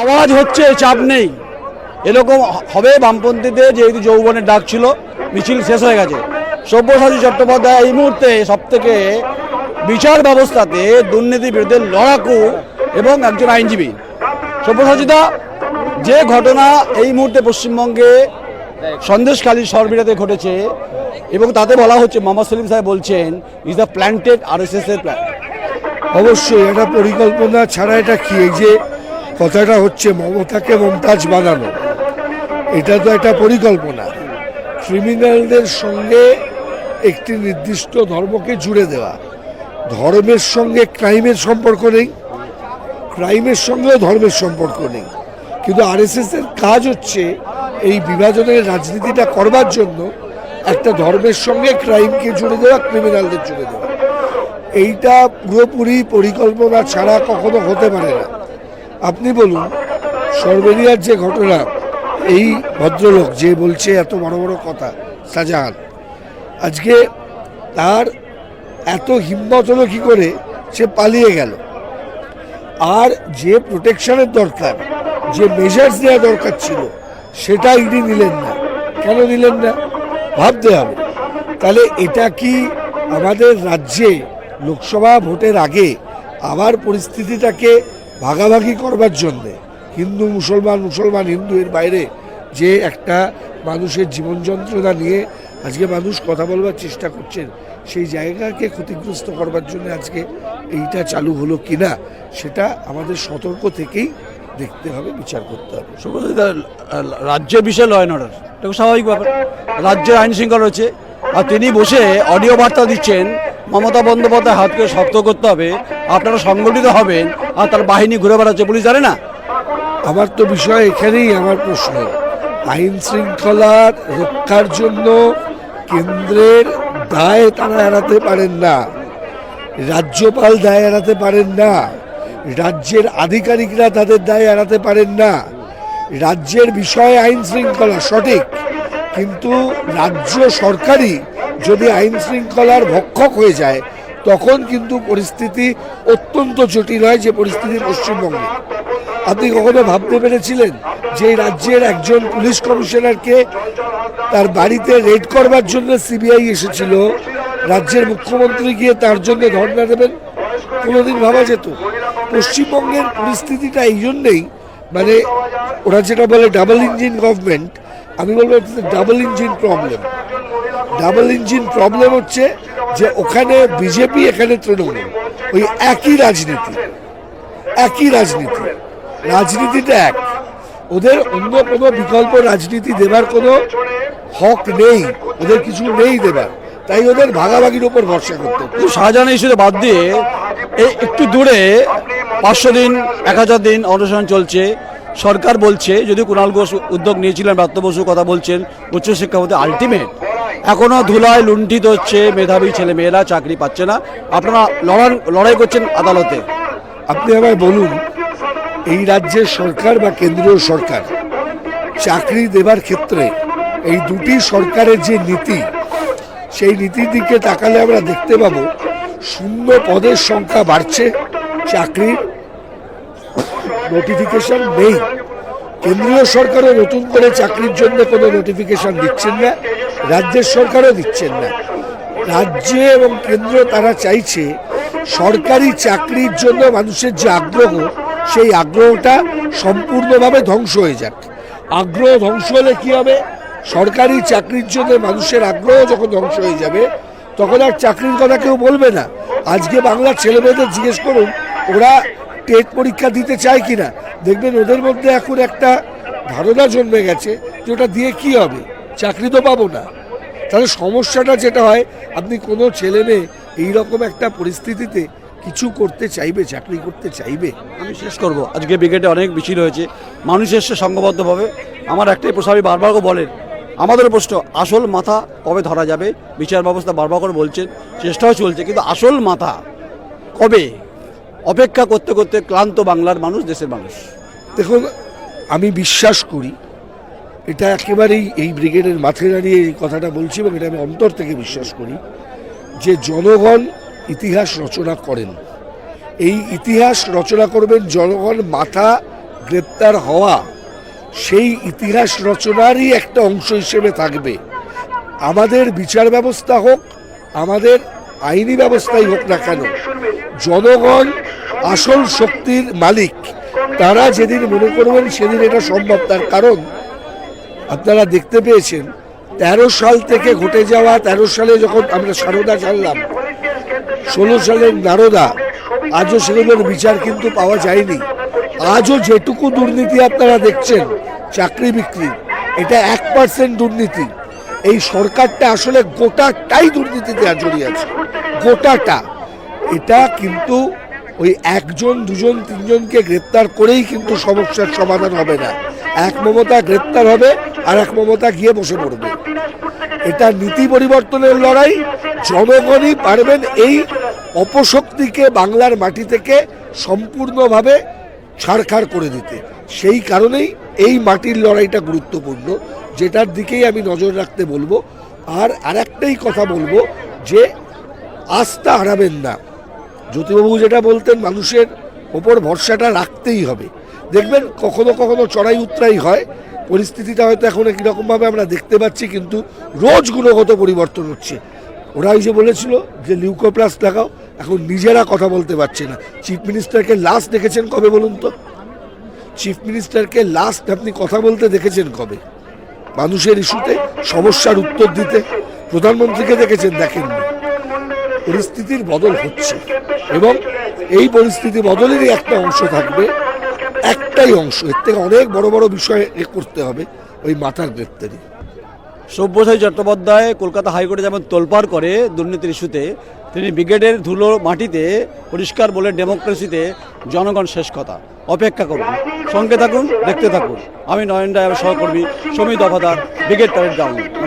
আওয়াজ হচ্ছে, চাপ নেই। এরকম হবে, বামপন্থীদের যেহেতু যৌবনের ডাক ছিল, মিছিল শেষ হয়ে গেছে। সব্যসাচী চট্টোপাধ্যায় এই মুহূর্তে সব থেকে বিচার ব্যবস্থাতে দুর্নীতির বিরুদ্ধে লড়াকু এবং একজন আইনজীবী। সব্যসাচীদা, যে ঘটনা এই মুহূর্তে পশ্চিমবঙ্গে সন্দেশখালী সরবিরাতে ঘটেছে, এবং তাতে বলা হচ্ছে, মোহাম্মদ সেলিম সাহেব বলছেন is the planted R S S এর প্ল্যান অবশ্যই, এটা পরিকল্পনা ছাড়া এটা কি? যে কথাটা হচ্ছে মমতাকে মমতাজ বানানো। এটা তো একটা পরিকল্পনা। ক্রিমিনালদের সঙ্গে একটি নির্দিষ্ট ধর্মকে জুড়ে দেওয়া। ধর্মের সঙ্গে ক্রাইমের সম্পর্ক নেই। ক্রাইমের সঙ্গেও ধর্মের সম্পর্ক নেই। কিন্তু আরএসএস এর কাজ হচ্ছে এই বিভাজনের রাজনীতিটা করবার জন্য একটা ধর্মের সঙ্গে ক্রাইমকে জুড়ে দেওয়া ক্রিমিনালদের জুড়ে দেওয়া। এইটা পুরোপুরি পরিকল্পনা ছাড়া কখনো হতে পারে না। আপনি বলুন, সর্বেরিয়ার যে ঘটনা, এই ভদ্রলোক যে বলছে এত বড় বড় কথা, শাহজাহান, আজকে তার এত হিম্মত হলো কী করে, সে পালিয়ে গেল। আর যে প্রোটেকশনের দরকার, যে মেজার্স দেওয়া দরকার ছিল, সেটা ইডি নিলেন না। কেন নিলেন না? ভাবতে হবে। তাহলে এটা কি আমাদের রাজ্যে লোকসভা ভোটের আগে আবার পরিস্থিতিটাকে ভাগাভাগি করবার জন্যে হিন্দু, মুসলমান মুসলমান হিন্দু এর বাইরে যে একটা মানুষের জীবন যন্ত্রণা নিয়ে আজকে মানুষ কথা বলবার চেষ্টা করছেন, সেই জায়গাকে ক্ষতিগ্রস্ত করবার জন্য আজকে এইটা চালু হলো কিনা, সেটা আমাদের সতর্ক থেকেই দেখতে হবে, বিচার করতে হবে। রাজ্যের বিষয় লয় অর্ডার এটা স্বাভাবিক ব্যাপার। রাজ্যের আইন শৃঙ্খলা রয়েছে, আর তিনি বসে অডিও বার্তা দিচ্ছেন মমতা বন্দ্যোপাধ্যায় হাতকে শক্ত করতে হবে, আপনারা সংগঠিত হবেন আর তার বাহিনী ঘুরে বেড়াচ্ছে পুলিশ জানে না? আমার তো বিষয় এখানেই, আমার প্রশ্ন। আইন শৃঙ্খলার রক্ষার জন্য কেন্দ্রের দায় তারা এড়াতে পারেন না। রাজ্যপাল দায় এড়াতে পারেন না। রাজ্যের আধিকারিকরা তাদের দায় এড়াতে পারেন না। রাজ্যের বিষয়ে আইন শৃঙ্খলা সঠিক, কিন্তু রাজ্য সরকারই যদি আইন শৃঙ্খলার ভক্ষক হয়ে যায়, তখন কিন্তু পরিস্থিতি অত্যন্ত জটিল হয় যে পরিস্থিতি পশ্চিমবঙ্গে। আপনি কখনো ভাবতে পেরেছিলেন যে রাজ্যের একজন পুলিশ কমিশনারকে তার বাড়িতে রেড করবার জন্য সিবিআই এসেছিল? রাজ্যের মুখ্যমন্ত্রী গিয়ে তার জন্য ধর্ণা দেবেন? কোনোদিন ভাবা যেত? পশ্চিমবঙ্গের পরিস্থিতিটা এই জন্যেই মানে ওরা যেটা বলে ডাবল ইঞ্জিন গভর্নমেন্ট আমি বলব double engine problem double engine problem হচ্ছে যে ওখানে বিজেপি, এখানে তৃণমূল। ওই একই রাজনীতি। একই রাজনীতি। রাজনীতিটা এক। ওদের অন্য কোনো বিকল্প রাজনীতি দেবার কোনো হক নেই। ওদের কিছু নেই দেবার। তাই ওদের ভাগাভাগির উপর ভরসা করতে। শাহজাহান ইস্যুতে বাদ দিয়ে এই একটু দূরে পাঁচশো দিন, এক হাজার দিন অনুসরণ চলছে। সরকার বলছে, যদি কুণাল ঘোষ উদ্যোগ নিয়েছিলেন, ব্রাত্য বসু কথা বলছেন উচ্চশিক্ষা মধ্যে আলটিমেট এখনও ধুলায় লুণ্ঠিত হচ্ছে মেধাবী ছেলে মেয়েরা চাকরি পাচ্ছে না। আপনারা লড়াই লড়াই করছেন আদালতে। আপনি আমায় বলুন, এই রাজ্যের সরকার বা কেন্দ্রীয় সরকার চাকরি দেবার ক্ষেত্রে এই দুটি সরকারের যে নীতি, সেই নীতির দিকে তাকালে আমরা দেখতে পাব, শূন্য পদের সংখ্যা বাড়ছে, চাকরির নোটিফিকেশন নেই। কেন্দ্রীয় সরকারও নতুন করে চাকরির জন্য কোনো নোটিফিকেশন দিচ্ছেন না, রাজ্যের সরকারও দিচ্ছেন না। রাজ্য এবং কেন্দ্র তারা চাইছে সরকারি চাকরির জন্য মানুষের যে আগ্রহ, সেই আগ্রহটা সম্পূর্ণভাবে ধ্বংস হয়ে যাক। আগ্রহ ধ্বংস হলে কী হবে? সরকারি চাকরির জন্য মানুষের আগ্রহ যখন ধ্বংস হয়ে যাবে, তখন আর চাকরির কথা কেউ বলবে না। আজকে বাংলার ছেলেমেয়েদের জিজ্ঞেস করুন, ওরা টেট পরীক্ষা দিতে চায় কিনা? দেখবেন ওদের মধ্যে এখন একটা ধারণা জন্মে গেছে যে ওটা দিয়ে কি হবে? চাকরি তো পাবো না। তাহলে সমস্যাটা যেটা হয়, আপনি কোনো ছেলে মেয়ে এইরকম একটা পরিস্থিতিতে কিছু করতে চাইবে, চাকরি করতে চাইবে? আমি শেষ করব। আজকে ব্রিগেডে অনেক মিছিল হয়েছে। মানুষ এসছে সংঘবদ্ধভাবে। আমার একটাই প্রশ্ন, আমি বারবার করে বলেন, আমাদের প্রশ্ন, আসল মাথা কবে ধরা যাবে? বিচার ব্যবস্থা বারবার করে বলছেন, চেষ্টাও চলছে, কিন্তু আসল মাথা কবে? অপেক্ষা করতে করতে ক্লান্ত বাংলার মানুষ, দেশের মানুষ। দেখুন, আমি বিশ্বাস করি, এটা একেবারেই এই ব্রিগেডের মাথায় দাঁড়িয়ে এই কথাটা বলছি এবং এটা আমি অন্তর থেকে বিশ্বাস করি যে জনগণ ইতিহাস রচনা করেন। এই ইতিহাস রচনা করবেন, জনগণ মাথা গ্রেপ্তার হওয়া, সেই ইতিহাস রচনারই একটা অংশ হিসেবে থাকবে। আমাদের বিচার ব্যবস্থা হোক, আমাদের আইনি ব্যবস্থাই হোক না কেন, জনগণ আসল শক্তির মালিক। তারা যেদিন মনে করবেন সেদিন এটা সম্ভব। তার কারণ, আপনারা দেখতে পেয়েছেন, তেরো সাল থেকে ঘটে যাওয়া, তেরো সালে যখন আমরা সারদা জানলাম ষোলো সালের নারদা, আজও সেগুলোর বিচার কিন্তু পাওয়া যায়নি। আজও যেটুকু দুর্নীতি আপনারা দেখছেন, চাকরি বিক্রি, এটা এক পার্সেন্ট দুর্নীতি। এই সরকারটা আসলে গোটাটাই দুর্নীতিতে জড়িয়ে আছে। গোটাটা। এটা কিন্তু ওই একজন, দুজন, তিনজনকে গ্রেপ্তার করেই কিন্তু সমস্যার সমাধান হবে না। এক মমতা গ্রেপ্তার হবে আর এক মমতা গিয়ে বসে পড়বে। এটা নীতি পরিবর্তনের লড়াই। জনগণই পারবেন এই অপশক্তিকে বাংলার মাটি থেকে সম্পূর্ণভাবে ছাড়খাড় করে দিতে। সেই কারণেই এই মাটির লড়াইটা গুরুত্বপূর্ণ, যেটার দিকেই আমি নজর রাখতে বলব। আর আরেকটাই কথা বলব যে, আস্থা হারাবেন না। জ্যোতিবাবু যেটা বলতেন, মানুষের ওপর ভরসাটা রাখতেই হবে। দেখবেন, কখনো কখনো চড়াই উতরাই হয়। পরিস্থিতিটা হয়তো এখন কীরকমভাবে আমরা দেখতে পাচ্ছি, কিন্তু রোজ গুণগত পরিবর্তন হচ্ছে। ওরা ওই যে বলেছিল যে লিউকোপ্লাস লাগাও, এখন নিজেরা কথা বলতে পারছে না। চিফ মিনিস্টারকে লাস্ট দেখেছেন কবে বলুন তো? চিফ মিনিস্টারকে লাস্ট আপনি কথা বলতে দেখেছেন কবে? মানুষের ইস্যুতে সমস্যার উত্তর দিতে। প্রধানমন্ত্রীকে দেখেছেন, দেখেননি। পরিস্থিতির বদল হচ্ছে। এবং এই পরিস্থিতি বদলেরই একটা অংশ থাকবে, একটাই অংশ। এর থেকে অনেক বড় বড় বিষয় এ করতে হবে ওই মাথার গ্রেপ্তারি। সব্যসাচী চট্টোপাধ্যায় কলকাতা হাইকোর্টে যেমন তোলপাড় করে দুর্নীতির ইস্যুতে, তিনি ব্রিগেডের ধুলো মাটিতে পরিষ্কার বলে ডেমোক্রেসিতে জনগণ শেষ কথা। অপেক্ষা করুন, সঙ্গে থাকুন, দেখতে থাকুন। আমি নয়ন রায় সহকর্মী Sami Dafadar, brigade parade ground.